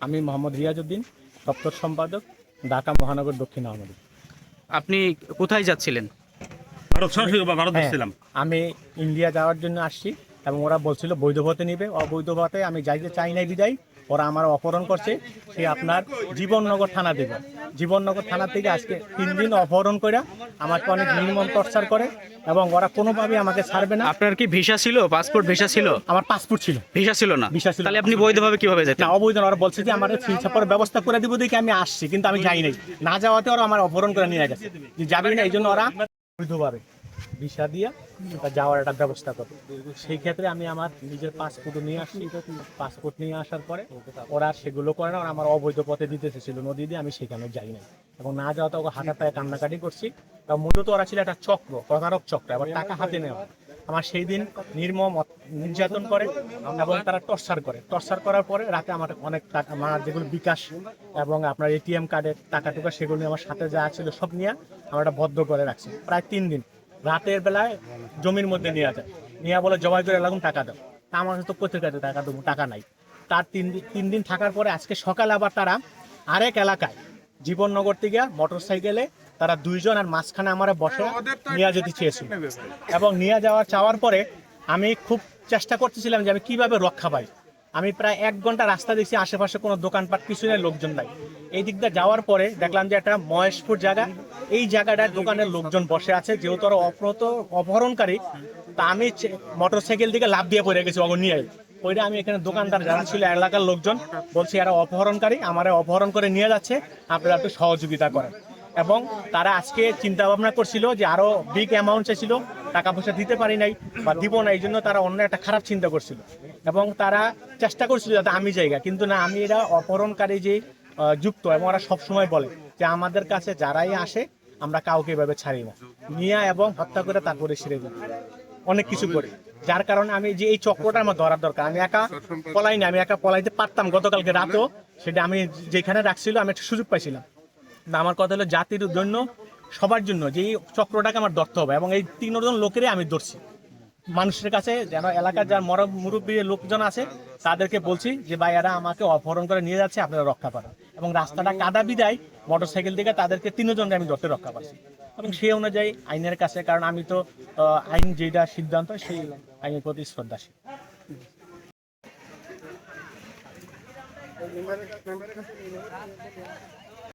আমি মোহাম্মদ রিয়াজউদ্দিন দপ্তর সম্পাদক ঢাকা মহানগর দক্ষিণ আহমদ আপনি কোথায় যাচ্ছিলেন? ভারত হ্যাঁ, আমি ইন্ডিয়া যাওয়ার জন্য আসছি এবং ওরা বলছিল বৈধ পথে নিবে। অবৈধ পথে আমি যাইতে চাই নাই বিদায়। ওরা আমার অপহরণ করছে সে আপনার জীবননগর থানা থেকে জীবননগর থানা থেকে আজকে তিন দিন অপহরণ করে আমাকে অনেক নির্মম টর্চার করে এবং ওরা কোনোভাবেই আমাকে ছাড়বে না। আপনার কি ভিসা ছিল? পাসপোর্ট ভিসা ছিল? আমার পাসপোর্ট ছিল। ভিসা ছিল না? ভিসা ছিল তাহলে আপনি বৈধভাবে কীভাবে যেতেন? না অবৈধ ওরা বলছে যে আমার ফিল ছাপার ব্যবস্থা করে দিব দেখি আমি আসছি কিন্তু আমি যাই নাই। না যাওয়াতে ওরা আমার অপহরণ করে নিয়ে গেছে। যে যাবি না এই জন্য ওরা বৈধভাবে ভিসা দিয়া তা যাওয়ার একটা ব্যবস্থা করে। সেই ক্ষেত্রে আমি আমার নিজের পাসপোর্ট নিয়ে আসছি। পাসপোর্ট নিয়ে আসার পরে ওরা সেগুলো করে না, ওরা আমার অবৈধ পথে দিতে ছিল নদী দিয়ে আমি সেখানে যাই না এবং না যাওয়াতে ওকে হাঁটা পায়ে কান্নাকাটি করছি। তা মূলত ওরা ছিল একটা চক্র, প্রতারক চক্র, এবার টাকা হাতে নেওয়া। আমার সেই দিন নির্মম নির্যাতন করে এবং তারা টর্চার করে। টর্চার করার পরে রাতে আমার অনেক টাকা আমার যেগুলো বিকাশ এবং আপনার এটিএম কার্ডের টাকা টুকা সেগুলো আমার সাথে যা ছিল সব নিয়ে আমার একটা বদ্ধ করে রাখছি। প্রায় তিন দিন। রাতের বেলায় জমির মধ্যে নিয়ে যায় নিয়ে বলে, জবাই করে লাগুন, টাকা দাও। তা আমার তো কোথায় কাছে টাকা দেবো, টাকা নাই। তার তিন তিন দিন থাকার পরে আজকে সকালে আবার তারা আরেক এলাকায়, জীবননগর থেকে মোটর সাইকেলে তারা দুইজন আর মাঝখানে আমার বসে নিয়ে যেতে চেয়েছিল। এবং নিয়ে যাওয়ার, চাওয়ার পরে আমি খুব চেষ্টা করতেছিলাম যে আমি কীভাবে রক্ষা পাই। আমি প্রায় এক ঘণ্টা রাস্তা দেখছি, আশেপাশে কোনো দোকানপাট কিছু নেই, লোকজন নাই। এই দিকটা যাওয়ার পরে দেখলাম যে একটা মহেশপুর জায়গা। এই জায়গাটায় দোকানের লোকজন বসে আছে, যেহেতু ওরা অপ্রত অপহরণকারী, তা আমি মোটর সাইকেল দিকে লাভ দিয়ে পড়ে গেছি অগর নিয়ে। ওইটা আমি এখানে দোকানদার যারা ছিল, এলাকার লোকজন, বলছি, এরা অপহরণকারী, আমার অপহরণ করে নিয়ে যাচ্ছে, আপনারা একটু সহযোগিতা করেন। এবং তারা আজকে চিন্তা ভাবনা করছিল যে আরও বিগ অ্যামাউন্ট চাইছিল টাকা পয়সা দিতে পারি নাই বা দিব না এই জন্য তারা অন্য একটা খারাপ চিন্তা করছিল। এবং তারা চেষ্টা করছিল যাতে আমি জায়গা, কিন্তু না, আমি এরা অপহরণকারী যে যুক্ত এবং ওরা সবসময় বলে যে আমাদের কাছে যারাই আসে, আমরা কাউকে এভাবে ছাড়ি না। নিয়ে এবং হত্যা করে তারপরে সেরে দিই। অনেক কিছু করে। যার কারণে আমি যে এই চক্রটা আমার ধরার দরকার। আমি একা পলাই না আমি একা পলাইতে পারতাম। গতকালকে রাতেও সেটা আমি যেখানে রাখছিল, আমি একটা সুযোগ পাইছিলাম। না আমার কথা হলো জাতির জন্য, সবার জন্য যে এই চক্রটাকে আমার ধরতে হবে এবং এই তিনজন লোকেরই আমি ধরছি। মানুষের কাছে যেন এলাকার যার মর মুরব্বী লোকজন আছে, তাদেরকে বলছি যে ভাই এরা আমাকে অপহরণ করে নিয়ে যাচ্ছে, আপনারা রক্ষা পান এবং রাস্তাটা কাদা বিদায় মোটর সাইকেল থেকে তাদেরকে তিনজনকে আমি ধরতে রক্ষা পাচ্ছি এবং সেই অনুযায়ী আইনের কাছে, কারণ আমি তো আইন যেটা সিদ্ধান্ত, সেই আইনের প্রতি শ্রদ্ধাশীল।